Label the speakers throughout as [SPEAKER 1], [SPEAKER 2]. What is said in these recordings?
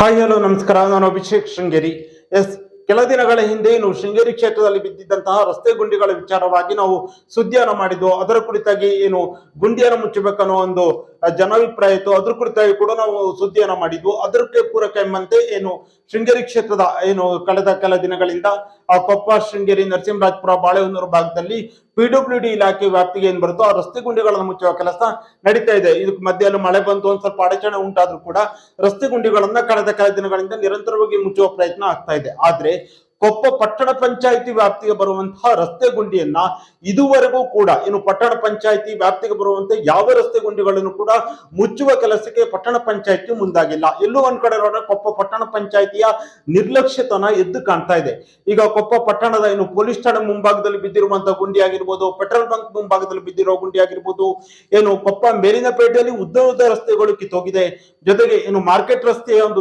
[SPEAKER 1] Hi hello ನಮಸ್ಕಾರ. ನಾನು Abhishek Sringeri. S ಕೆಲ ದಿನಗಳ ಹಿಂದೆ ಏನು ಶೃಂಗೇರಿ ಕ್ಷೇತ್ರದಲ್ಲಿ ಬಿದ್ದಿದ್ದಂತಹ ರಸ್ತೆ ಗುಂಡಿಗಳ ವಿಚಾರವಾಗಿ ನಾವು ಸುದ್ದಿಯನ್ನು ಮಾಡಿದ್ದು, ಅದರ ಕುರಿತಾಗಿ ಏನು ಗುಂಡಿಯನ್ನು ಮುಚ್ಚಬೇಕನ್ನೋ ಒಂದು ಜನಾಭಿಪ್ರಾಯ ಇತ್ತು. ಅದ್ರ ಕುರಿತಾಗಿ ಕೂಡ ನಾವು ಸುದ್ದಿಯನ್ನ ಮಾಡಿದ್ವು. ಅದಕ್ಕೆ ಪೂರಕ ಎಂಬಂತೆ ಏನು ಶೃಂಗೇರಿ ಕ್ಷೇತ್ರದ ಏನು ಕಳೆದ ಕೆಲ ದಿನಗಳಿಂದ ಆ ಕೊಪ್ಪ, ಶೃಂಗೇರಿ, ನರಸಿಂಹರಾಜಪುರ, ಬಾಳೆಹೊನ್ನೂರು ಭಾಗದಲ್ಲಿ ಪಿಡಬ್ಲ್ಯೂ ಡಿ ಇಲಾಖೆ ವ್ಯಾಪ್ತಿಗೆ ಏನ್ ಬರುತ್ತೋ ಆ ರಸ್ತೆ ಗುಂಡಿಗಳನ್ನು ಮುಚ್ಚುವ ಕೆಲಸ ನಡೀತಾ ಇದೆ. ಇದಕ್ಕೆ ಮಧ್ಯದಲ್ಲಿ ಮಳೆ ಬಂತು ಒಂದ್ ಸ್ವಲ್ಪ ಅಡಚಣೆ ಉಂಟಾದ್ರೂ ಕೂಡ ರಸ್ತೆ ಗುಂಡಿಗಳನ್ನ ಕಳೆದ ಕೆಲ ದಿನಗಳಿಂದ ನಿರಂತರವಾಗಿ ಮುಚ್ಚುವ ಪ್ರಯತ್ನ ಆಗ್ತಾ ಇದೆ. ಆದ್ರೆ ಕೊಪ್ಪ ಪಟ್ಟಣ ಪಂಚಾಯಿತಿ ವ್ಯಾಪ್ತಿಗೆ ಬರುವಂತಹ ರಸ್ತೆ ಗುಂಡಿಯನ್ನ ಇದುವರೆಗೂ ಕೂಡ, ಇನ್ನು ಪಟ್ಟಣ ಪಂಚಾಯಿತಿ ವ್ಯಾಪ್ತಿಗೆ ಬರುವಂತೆ ಯಾವ ರಸ್ತೆ ಗುಂಡಿಗಳನ್ನು ಕೂಡ ಮುಚ್ಚುವ ಕೆಲಸಕ್ಕೆ ಪಟ್ಟಣ ಪಂಚಾಯಿತಿ ಮುಂದಾಗಿಲ್ಲ. ಎಲ್ಲೂ ಒಂದ್ ಕಡೆ ಕೊಪ್ಪ ಪಟ್ಟಣ ಪಂಚಾಯಿತಿಯ ನಿರ್ಲಕ್ಷ್ಯತನ ಎದ್ದು ಕಾಣ್ತಾ ಇದೆ. ಈಗ ಕೊಪ್ಪ ಪಟ್ಟಣದ ಏನು ಪೊಲೀಸ್ ಠಾಣೆ ಮುಂಭಾಗದಲ್ಲಿ ಬಿದ್ದಿರುವಂತಹ ಗುಂಡಿ ಆಗಿರ್ಬೋದು ಪೆಟ್ರೋಲ್ ಬಂಕ್ ಮುಂಭಾಗದಲ್ಲಿ ಬಿದ್ದಿರೋ ಗುಂಡಿ ಆಗಿರ್ಬೋದು ಏನು ಕೊಪ್ಪ ಮೇಲಿನಪೇಟೆಯಲ್ಲಿ ಉದ್ದ ಉದ್ದ ರಸ್ತೆಗಳು ಕಿತ್ತೋಗಿದೆ. ಜೊತೆಗೆ ಏನು ಮಾರ್ಕೆಟ್ ರಸ್ತೆಯ ಒಂದು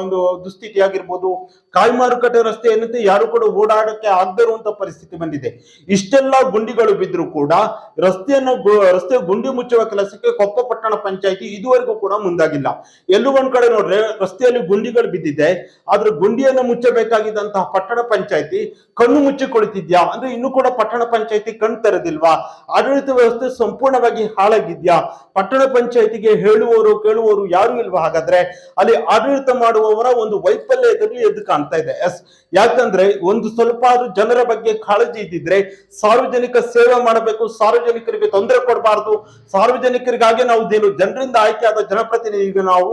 [SPEAKER 1] ಒಂದು ದುಸ್ಥಿತಿ ಆಗಿರ್ಬೋದು ಕಾಯಿ ಮಾರುಕಟ್ಟೆ ಏನಂತೆ ಯಾರು ಕೂಡ ಓಡಾಡಕ್ಕೆ ಆಗದೇ ಇರುವಂತ ಪರಿಸ್ಥಿತಿ ಬಂದಿದೆ. ಇಷ್ಟೆಲ್ಲ ಗುಂಡಿಗಳು ಬಿದ್ದರೂ ಕೂಡ ರಸ್ತೆಯನ್ನು ರಸ್ತೆ ಗುಂಡಿ ಮುಚ್ಚುವ ಕೆಲಸಕ್ಕೆ ಕೊಪ್ಪ ಪಟ್ಟಣ ಪಂಚಾಯಿತಿ ಇದುವರೆಗೂ ಕೂಡ ಮುಂದಾಗಿಲ್ಲ. ಎಲ್ಲೂ ಒಂದ್ ಕಡೆ ನೋಡ್ರೆ ರಸ್ತೆಯಲ್ಲಿ ಗುಂಡಿಗಳು ಬಿದ್ದಿದೆ, ಆದ್ರೆ ಗುಂಡಿಯನ್ನು ಮುಚ್ಚಬೇಕಾಗಿದ್ದಂತಹ ಪಟ್ಟಣ ಪಂಚಾಯಿತಿ ಕಣ್ಣು ಮುಚ್ಚಿ ಅಂದ್ರೆ ಇನ್ನು ಕೂಡ ಪಟ್ಟಣ ಪಂಚಾಯಿತಿ ಕಣ್ ತೆರೆದಿಲ್ವಾ? ಆಡಳಿತ ವ್ಯವಸ್ಥೆ ಸಂಪೂರ್ಣವಾಗಿ ಹಾಳಾಗಿದ್ಯಾ? ಪಟ್ಟಣ ಪಂಚಾಯಿತಿಗೆ ಹೇಳುವವರು, ಕೇಳುವವರು ಯಾರು ಇಲ್ವಾ? ಹಾಗಾದ್ರೆ ಅಲ್ಲಿ ಆಡಳಿತ ಮಾಡುವವರ ಒಂದು ವೈಫಲ್ಯ ಎದುರು ಎದ್ದು ಕಾಣ್ತಾ ಇದೆ. ಎಸ್ ಯಾಕಂದ್ರೆ ಒಂದು ಸ್ವಲ್ಪ ಆದ್ರೂ ಜನರ ಬಗ್ಗೆ ಕಾಳಜಿ ಇದ್ದಿದ್ರೆ ಸಾರ್ವಜನಿಕ ಸೇವೆ ಮಾಡಬೇಕು, ಸಾರ್ವಜನಿಕರಿಗೆ ತೊಂದರೆ ಕೊಡಬಾರದು. ಸಾರ್ವಜನಿಕರಿಗಾಗಿ ನಾವು ಏನು ಜನರಿಂದ ಆಯ್ಕೆಯಾದ ಜನಪ್ರತಿನಿಧಿಗೆ ನಾವು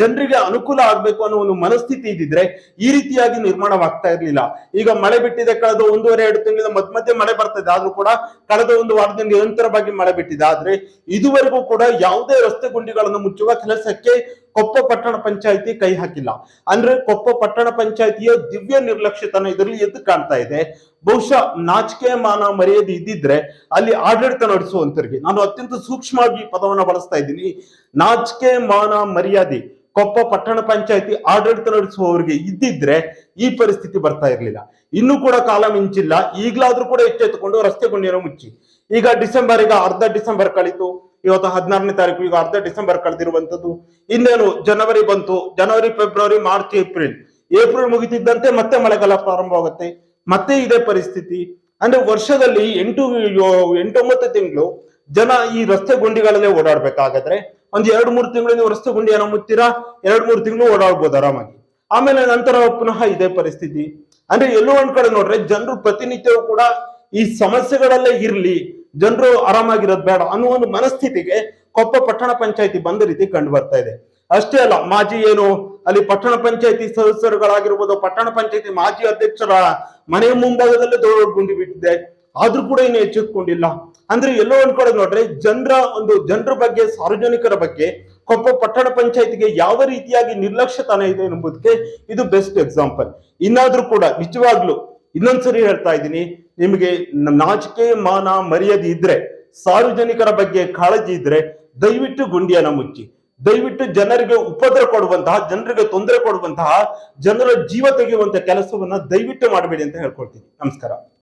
[SPEAKER 1] ಜನರಿಗೆ ಅನುಕೂಲ ಆಗ್ಬೇಕು ಅನ್ನೋ ಒಂದು ಮನಸ್ಥಿತಿ ಇದ್ದಿದ್ರೆ ಈ ರೀತಿಯಾಗಿ ನಿರ್ಮಾಣವಾಗ್ತಾ ಇರಲಿಲ್ಲ. ಈಗ ಮಳೆ ಬಿಟ್ಟಿದೆ, ಕಳೆದ ಒಂದೂವರೆ, ಎರಡು ತಿಂಗಳಿಂದ ಮಧ್ಯ ಮಧ್ಯೆ ಮಳೆ ಬರ್ತದೆ. ಆದ್ರೂ ಕೂಡ ಕಳೆದ ಒಂದು ವಾರದಿಂದ ನಿರಂತರವಾಗಿ ಮಳೆ ಬಿಟ್ಟಿದೆ. ಆದ್ರೆ ಇದುವರೆಗೂ ಕೂಡ ಯಾವುದೇ ರಸ್ತೆ ಗುಂಡಿಗಳನ್ನು ಮುಚ್ಚುವ ಕೆಲಸಕ್ಕೆ ಕೊಪ್ಪ ಪಟ್ಟಣ ಪಂಚಾಯಿತಿ ಕೈ ಹಾಕಿಲ್ಲ. ಅಂದ್ರೆ ಕೊಪ್ಪ ಪಟ್ಟಣ ಪಂಚಾಯಿತಿಯ ದಿವ್ಯ ನಿರ್ಲಕ್ಷ್ಯತನ ಇದರಲ್ಲಿ ಎದ್ದು ಕಾಣ್ತಾ ಇದೆ. ಬಹುಶಃ ನಾಚಿಕೆ ಮಾನ ಮರ್ಯಾದೆ ಇದ್ದಿದ್ರೆ ಅಲ್ಲಿ ಆಡಳಿತ ನಡೆಸುವಂತರಿಗೆ ನಾನು ಅತ್ಯಂತ ಸೂಕ್ಷ್ಮವಾಗಿ ಪದವನ್ನು ಬಳಸ್ತಾ ಇದ್ದೀನಿ. ನಾಚಿಕೆ ಮಾನ ಮರ್ಯಾದೆ ಕೊಪ್ಪ ಪಟ್ಟಣ ಪಂಚಾಯಿತಿ ಆಡಳಿತ ನಡೆಸುವವರಿಗೆ ಇದ್ದಿದ್ರೆ ಈ ಪರಿಸ್ಥಿತಿ ಬರ್ತಾ ಇರಲಿಲ್ಲ. ಇನ್ನೂ ಕೂಡ ಕಾಲ ಮಿಂಚಿಲ್ಲ. ಈಗಲಾದ್ರೂ ಕೂಡ ಎಚ್ಚೆತ್ತುಕೊಂಡು ರಸ್ತೆ ಗುಂಡಿಯನ್ನು ಮುಚ್ಚಿ. ಈಗ ಡಿಸೆಂಬರ್, ಈಗ ಅರ್ಧ ಡಿಸೆಂಬರ್ ಕಳೀತು. ಇವತ್ತು ಹದಿನಾರನೇ ತಾರೀಕು ಈಗ ಅರ್ಧ ಡಿಸೆಂಬರ್ ಕಳೆದಿರುವಂತದ್ದು ಇನ್ನೇನು ಜನವರಿ ಬಂತು. ಜನವರಿ, ಫೆಬ್ರವರಿ, ಮಾರ್ಚ್, ಏಪ್ರಿಲ್. ಏಪ್ರಿಲ್ ಮುಗಿತಿದ್ದಂತೆ ಮತ್ತೆ ಮಳೆಗಾಲ ಪ್ರಾರಂಭವಾಗುತ್ತೆ. ಮತ್ತೆ ಇದೇ ಪರಿಸ್ಥಿತಿ. ಅಂದ್ರೆ ವರ್ಷದಲ್ಲಿ ಎಂಟು ಎಂಟು ಎಂಟೊಂಬತ್ತು ತಿಂಗಳು ಜನ ಈ ರಸ್ತೆ ಗುಂಡಿಗಳಲ್ಲೇ ಓಡಾಡ್ಬೇಕಾಗಾದ್ರೆ ಒಂದ್ ಎರಡು, ಮೂರು ತಿಂಗಳು ನೀವು ರಸ್ತೆ ಏನೋ ಮುತ್ತೀರಾ ಎರಡ್, ಮೂರು ತಿಂಗಳು ಓಡಾಡ್ಬೋದು ಆರಾಮಾಗಿ. ಆಮೇಲೆ ನಂತರ ಪುನಃ ಇದೇ ಪರಿಸ್ಥಿತಿ. ಅಂದ್ರೆ ಎಲ್ಲೋ ಒಂದ್ ಕಡೆ ನೋಡ್ರೆ ಜನರು ಪ್ರತಿನಿತ್ಯವೂ ಕೂಡ ಈ ಸಮಸ್ಯೆಗಳಲ್ಲೇ ಇರ್ಲಿ ಜನರು ಆರಾಮಾಗಿರೋದು ಬೇಡ ಅನ್ನೋ ಒಂದು ಮನಸ್ಥಿತಿಗೆ ಕೊಪ್ಪ ಪಟ್ಟಣ ಪಂಚಾಯತಿ ಬಂದ ರೀತಿ ಕಂಡು ಬರ್ತಾ ಇದೆ. ಅಷ್ಟೇ ಅಲ್ಲ, ಮಾಜಿ ಏನು ಅಲ್ಲಿ ಪಟ್ಟಣ ಪಂಚಾಯತಿ ಸದಸ್ಯರುಗಳಾಗಿರ್ಬೋದು, ಪಟ್ಟಣ ಪಂಚಾಯತಿ ಮಾಜಿ ಅಧ್ಯಕ್ಷರ ಮನೆಯ ಮುಂಭಾಗದಲ್ಲೇ ದೊಡ್ಡ ಗುಂಡಿ ಬಿಟ್ಟಿದೆ. ಆದ್ರೂ ಕೂಡ ಇನ್ನು ಎಚ್ಚೆತ್ಕೊಂಡಿಲ್ಲ. ಅಂದ್ರೆ ಎಲ್ಲೋ ಕಡೆ ನೋಡ್ರೆ ಜನರ ಒಂದು ಜನರ ಬಗ್ಗೆ, ಸಾರ್ವಜನಿಕರ ಬಗ್ಗೆ ಕೊಪ್ಪ ಪಟ್ಟಣ ಪಂಚಾಯತಿಗೆ ಯಾವ ರೀತಿಯಾಗಿ ನಿರ್ಲಕ್ಷ್ಯತನ ಇದೆ ಎಂಬುದಕ್ಕೆ ಇದು ಬೆಸ್ಟ್ ಎಕ್ಸಾಂಪಲ್ ಇನ್ನಾದ್ರೂ ಕೂಡ ನಿಜವಾಗ್ಲು ಇನ್ನೊಂದ್ಸರಿ ಹೇಳ್ತಾ ಇದ್ದೀನಿ ನಿಮಗೆ ನಾಚಿಕೆ ಮಾನ ಮರ್ಯಾದೆ ಇದ್ರೆ, ಸಾರ್ವಜನಿಕರ ಬಗ್ಗೆ ಕಾಳಜಿ ಇದ್ರೆ ದಯವಿಟ್ಟು ಗುಂಡಿಯನ್ನ ಮುಚ್ಚಿ. ದಯವಿಟ್ಟು ಜನರಿಗೆ ಉಪದ್ರ ಕೊಡುವಂತಹ, ಜನರಿಗೆ ತೊಂದರೆ ಕೊಡುವಂತಹ, ಜನರ ಜೀವ ತೆಗೆಯುವಂತ ಕೆಲಸವನ್ನ ದಯವಿಟ್ಟು ಮಾಡಬೇಡಿ ಅಂತ ಹೇಳ್ಕೊಳ್ತೀನಿ. ನಮಸ್ಕಾರ.